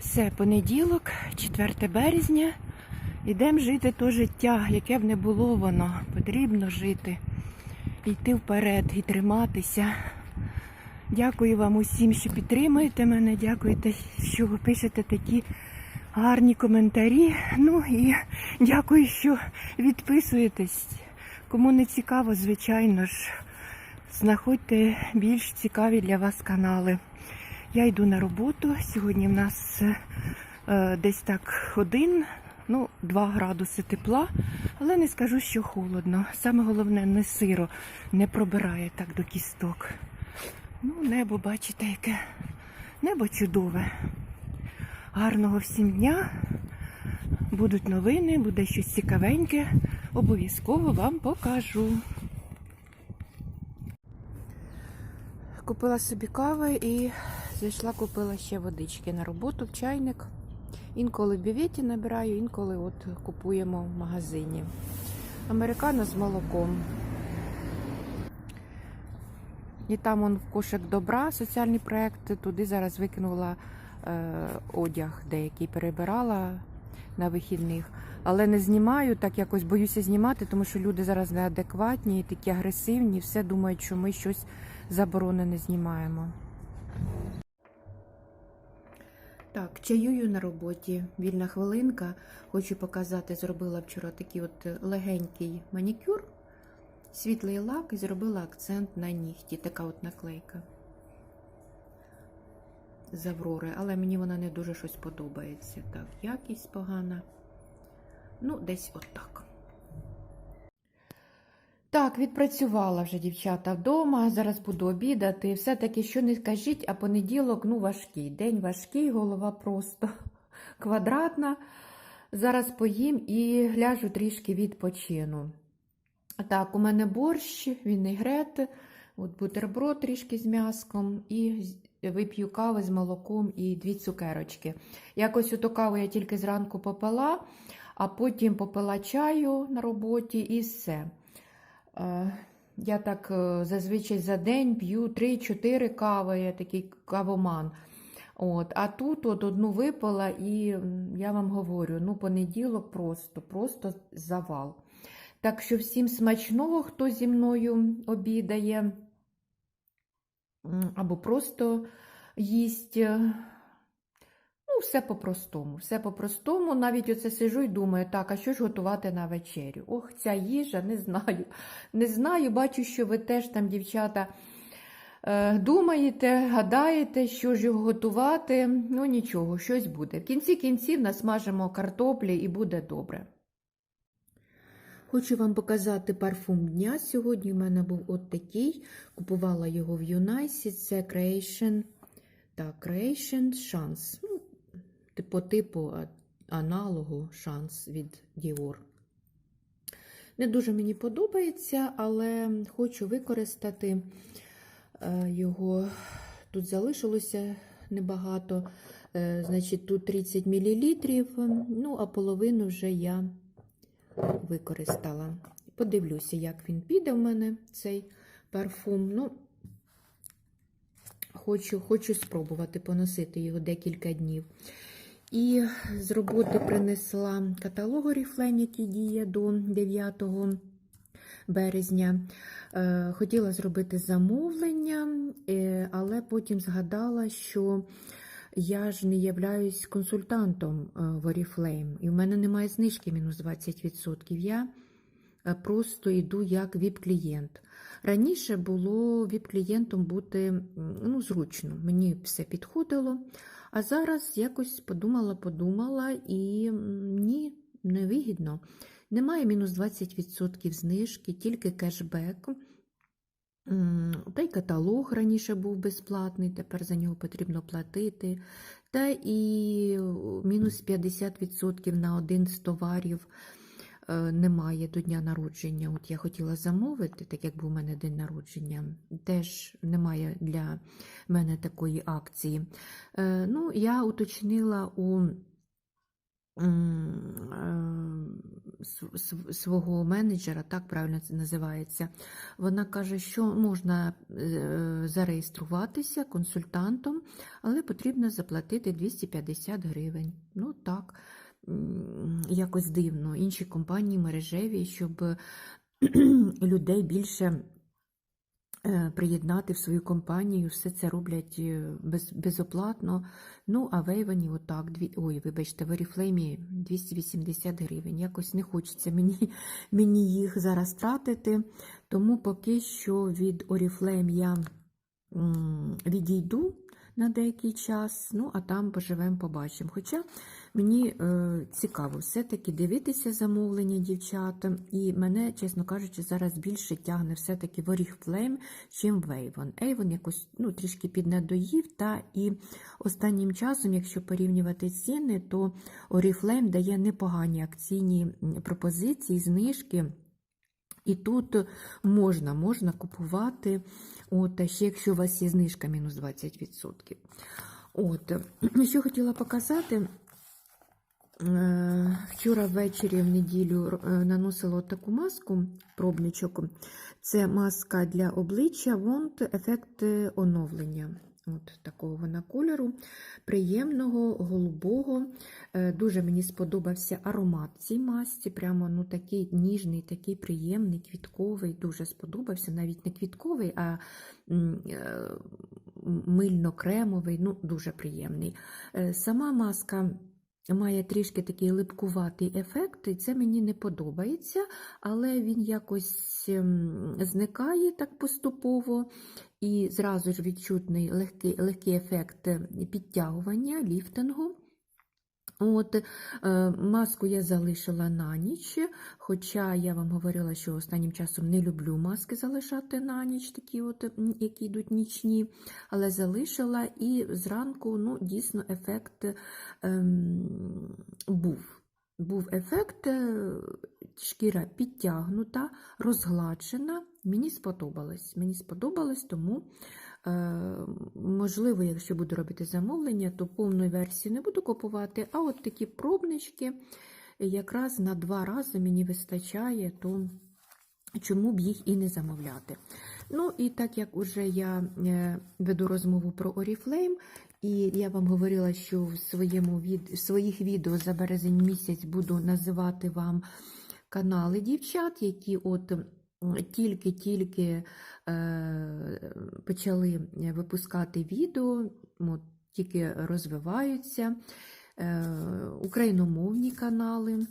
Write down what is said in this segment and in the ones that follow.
Все, понеділок, 4 березня. Йдемо жити то життя, яке б не було воно. Потрібно жити, йти вперед і триматися. Дякую вам усім, що підтримуєте мене. Дякуєте, що ви пишете такі гарні коментарі. Ну і дякую, що відписуєтесь. Кому не цікаво, звичайно ж, знаходьте більш цікаві для вас канали. Я йду на роботу. Сьогодні в нас е, десь так один, ну, 2 градуси тепла, але не скажу, що холодно. Саме головне, не сиро, не пробирає так до кісток. Ну, небо, бачите, яке небо чудове. Гарного всім дня. Будуть новини, буде щось цікавеньке. Обов'язково вам покажу. Купила собі кави і зайшла, купила ще водички на роботу в чайник. Інколи в бюветі набираю, інколи от купуємо в магазині. Американо з молоком. І там он в кошик добра, соціальні проекти. Туди зараз викинула е, одяг деякий, перебирала на вихідних. Але не знімаю, так якось боюся знімати, тому що люди зараз неадекватні, такі агресивні, все думають, що ми щось заборонене знімаємо. Так, чаюю на роботі. Вільна хвилинка. Хочу показати, зробила вчора такий от легенький манікюр, світлий лак і зробила акцент на нігті. Така от наклейка з Аврори, але мені вона не дуже щось подобається. Так, якість погана. Ну, десь отак. Так, відпрацювала вже дівчата вдома. Зараз буду обідати. Все-таки, що не скажіть, а понеділок ну важкий. День важкий, голова просто квадратна. Зараз поїм і гляжу трішки відпочину. Так, у мене борщ, вінегрет, от бутерброд трішки з м'яском і вип'ю кави з молоком і дві цукерочки. Якось оту каву я тільки зранку попила, а потім попила чаю на роботі і все. Е, Я так е, зазвичай за день п'ю 3-4 кави, я такий кавоман. От, А тут от одну випила, і я вам говорю, ну, понеділок просто, просто завал. Так що всім смачного, хто зі мною обідає, або просто їсть. Все по-простому, все по-простому. Навіть оце сижу і думаю, так, а що ж готувати на вечерю? Ох, ця їжа, не знаю. Не знаю, бачу, що ви теж там, дівчата, е, думаєте, гадаєте, що ж його готувати. Ну, нічого, щось буде. В кінці кінців насмажимо картоплі і буде добре. Хочу вам показати парфум дня. Сьогодні в мене був от такий. Купувала його в Юнайсі. Це Creation. Так, Creation Chance. Ну, по типу аналогу шанс від Dior. Не дуже мені подобається, але хочу використати е, його. Тут залишилося небагато. Е, Значить, тут 30 мл, ну, а половину вже я використала. Подивлюся, як він піде в мене, цей парфум. Ну, Хочу, хочу спробувати поносити його декілька днів. І з роботи принесла каталог Oriflame, який діє до 9 березня. Е, Хотіла зробити замовлення, е, але потім згадала, що я ж не являюсь консультантом е, в Oriflame, і в мене немає знижки мінус 20%. Я просто йду як ВІП-клієнт. Раніше було ВІП-клієнтом бути ну, зручно, мені все підходило. А зараз якось подумала, подумала і ні, невигідно. Немає мінус 20% знижки, тільки кешбек. Та й каталог раніше був безплатний, тепер за нього потрібно платити. Та і мінус 50% на один з товарів е, немає до дня народження. От я хотіла замовити, так як був у мене день народження, теж немає для мене такої акції. Е, Ну, я уточнила у е, св- св- свого менеджера, так правильно це називається. Вона каже, що можна е, зареєструватися консультантом, але потрібно заплатити 250 гривень. Ну так, якось дивно. Інші компанії мережеві, щоб людей більше е, приєднати в свою компанію, все це роблять е, без, безоплатно. Ну, а в Ейвені отак, дві, ой, вибачте, в Oriflame 280 гривень. Якось не хочеться мені, мені їх зараз тратити. Тому поки що від Oriflame я відійду на деякий час, ну а там поживемо, побачимо. Хоча мені е, цікаво все-таки дивитися замовлення дівчата, і мене, чесно кажучи, зараз більше тягне все-таки в Oriflame, чим в Avon. Avon якось ну, трішки піднадоїв, та і останнім часом, якщо порівнювати ціни, то Oriflame дає непогані акційні пропозиції, знижки. І тут можна, можна купувати, от, а ще якщо у вас є знижка мінус 20%. От, що хотіла показати, Е, Вчора ввечері в неділю е, наносила таку маску, пробничок. Це маска для обличчя Wont ефект оновлення. От такого вона кольору, приємного, голубого. Е, Дуже мені сподобався аромат цій масці. Прямо ну, такий ніжний, такий приємний, квітковий. Дуже сподобався. Навіть не квітковий, а е, мильно-кремовий, ну, дуже приємний. Е, Сама маска має трішки такий липкуватий ефект, і це мені не подобається, але він якось ем, зникає так поступово, і зразу ж відчутний легкий, легкий ефект підтягування, ліфтингу. От, е, маску я залишила на ніч, хоча я вам говорила, що останнім часом не люблю маски залишати на ніч, такі от, які йдуть нічні, але залишила і зранку ну, дійсно ефект ем, був. Був ефект, е, шкіра підтягнута, розгладжена. Мені сподобалось. Мені сподобалось, тому, е, можливо, якщо буду робити замовлення, то повну версію не буду купувати, а от такі пробнички якраз на два рази мені вистачає, то чому б їх і не замовляти. Ну і так як уже я е, веду розмову про Oriflame, і я вам говорила, що в, своєму від... в своїх відео за березень місяць буду називати вам канали дівчат, які от тільки-тільки е, почали випускати відео, от, тільки розвиваються, е, україномовні канали.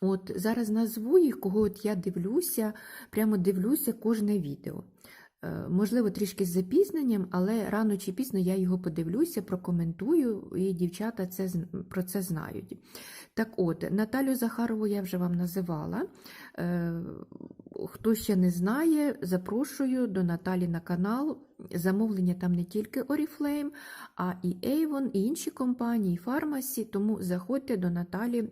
От зараз назву їх, кого от я дивлюся, прямо дивлюся кожне відео. Е, Можливо, трішки з запізненням, але рано чи пізно я його подивлюся, прокоментую, і дівчата це, про це знають. Так от, Наталю Захарову я вже вам називала. Хто ще не знає, запрошую до Наталі на канал. Замовлення там не тільки Oriflame, а і Avon, і інші компанії, і Фармасі, тому заходьте до Наталі.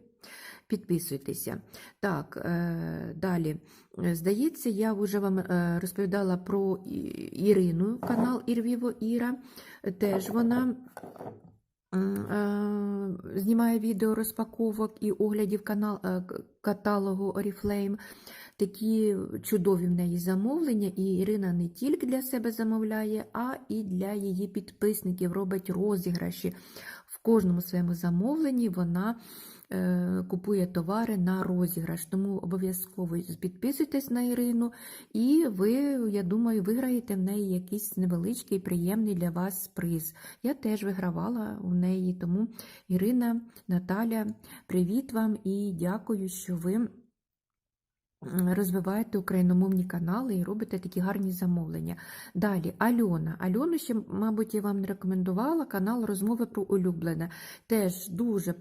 Підписуйтеся. Так, е, далі. Здається, я вже вам е, розповідала про Ірину, канал Ірвіво Іра. Теж вона е, знімає відео розпаковок і оглядів канал, каталогу Oriflame. Такі чудові в неї замовлення, і Ірина не тільки для себе замовляє, а і для її підписників робить розіграші. В кожному своєму замовленні вона е, купує товари на розіграш. Тому обов'язково підписуйтесь на Ірину, і ви, я думаю, виграєте в неї якийсь невеличкий, приємний для вас приз. Я теж вигравала у неї. Тому, Ірина, Наталя, привіт вам і дякую, що ви. Розвиваєте україномовні канали і робите такі гарні замовлення. Далі, Альона. Альону ще, мабуть, я вам не рекомендувала канал Розмови про улюблене. Теж дуже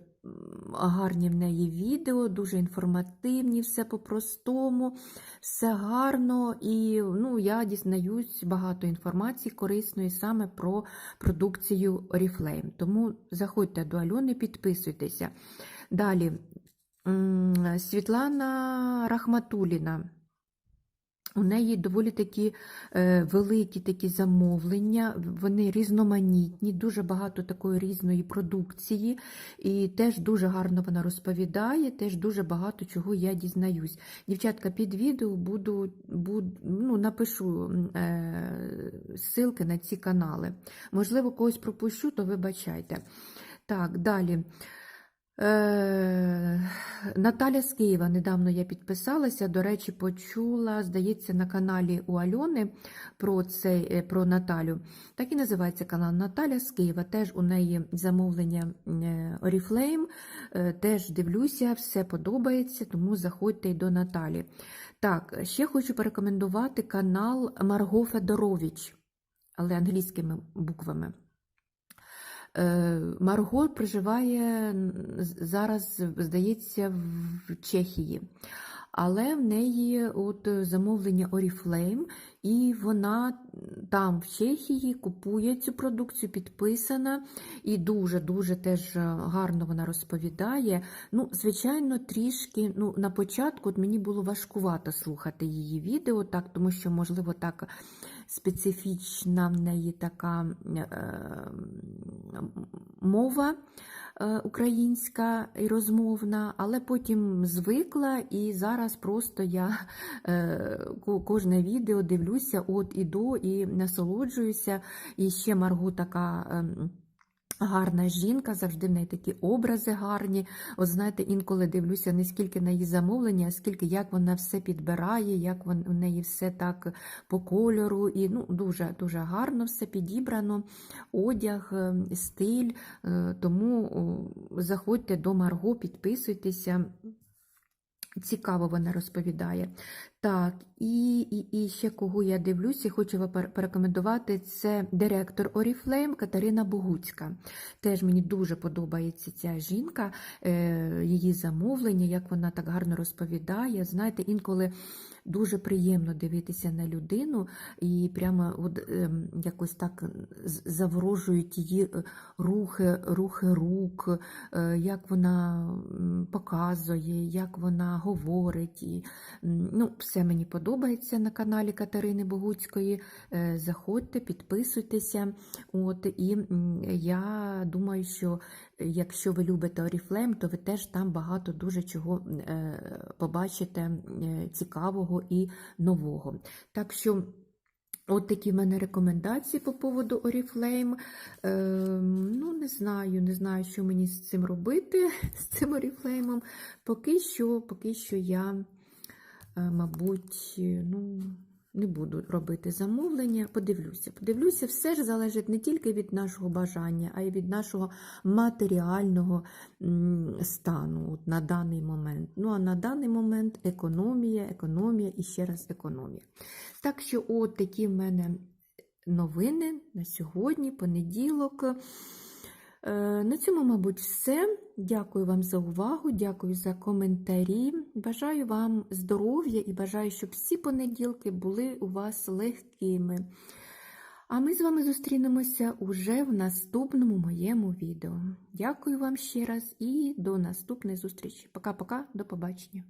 гарні в неї відео, дуже інформативні, все по-простому, все гарно. І ну, я дізнаюсь багато інформації корисної саме про продукцію Oriflame. Тому заходьте до Альони, підписуйтеся. Далі. Світлана Рахматуліна. У неї доволі такі е, великі такі замовлення, вони різноманітні, дуже багато такої різної продукції, і теж дуже гарно вона розповідає, теж дуже багато чого я дізнаюсь. Дівчатка, під відео буду, буду ну, напишу е, ссылки на ці канали. Можливо, когось пропущу, то вибачайте. Так, далі. Е, Наталя з Києва недавно я підписалася. До речі, почула, здається, на каналі у Альони про це, е, про Наталю. Так і називається канал Наталя з Києва. Теж у неї замовлення е, Oriflame. Теж дивлюся, все подобається, тому заходьте й до Наталі. Так, ще хочу порекомендувати канал Марго Федорович, але англійськими буквами. Е, Марго проживає зараз, здається, в Чехії. Але в неї от е, замовлення Oriflame, і вона там в Чехії купує цю продукцію, підписана, і дуже-дуже теж е, гарно вона розповідає. Ну, звичайно, трішки ну, на початку от мені було важкувато слухати її відео, так, тому що, можливо, так специфічна в неї така е, мова е, українська і розмовна, але потім звикла, і зараз просто я е, кожне відео дивлюся от і до, і насолоджуюся. І ще Маргу така. ем, Гарна жінка, завжди в неї такі образи гарні. От знаєте, інколи дивлюся не скільки на її замовлення, а скільки як вона все підбирає, як вон, у неї все так по кольору. І ну, дуже дуже гарно все підібрано, одяг, е, стиль. Е, Тому заходьте до Марго, підписуйтеся. Цікаво вона розповідає. Так, і, і, і ще кого я дивлюся, хочу вам порекомендувати, це директор Oriflame Катерина Богуцька. Теж мені дуже подобається ця жінка, е, її замовлення, як вона так гарно розповідає. Знаєте, інколи дуже приємно дивитися на людину і прямо от, ем, якось так заворожують її е, рухи, рухи рук, е, як вона показує, як вона говорить. І, ну, все мені подобається на каналі Катерини Богуцької. Е, Заходьте, підписуйтеся. От, і я думаю, що е, якщо ви любите Oriflame, то ви теж там багато дуже чого е, побачите цікавого і нового. Так що. От такі в мене рекомендації по поводу. Ем, ну, не знаю, не знаю, що мені з цим робити, з цим Oriflame. Поки що, поки що я, мабуть, ну, не буду робити замовлення. Подивлюся. Подивлюся, все ж залежить не тільки від нашого бажання, а й від нашого матеріального стану от, на даний момент. Ну, а на даний момент економія, економія і ще раз економія. Так що, от такі в мене новини на сьогодні, понеділок. Е, На цьому, мабуть, все. Дякую вам за увагу, дякую за коментарі. Бажаю вам здоров'я і бажаю, щоб всі понеділки були у вас легкими. А ми з вами зустрінемося уже в наступному моєму відео. Дякую вам ще раз і до наступної зустрічі. Пока-пока, до побачення.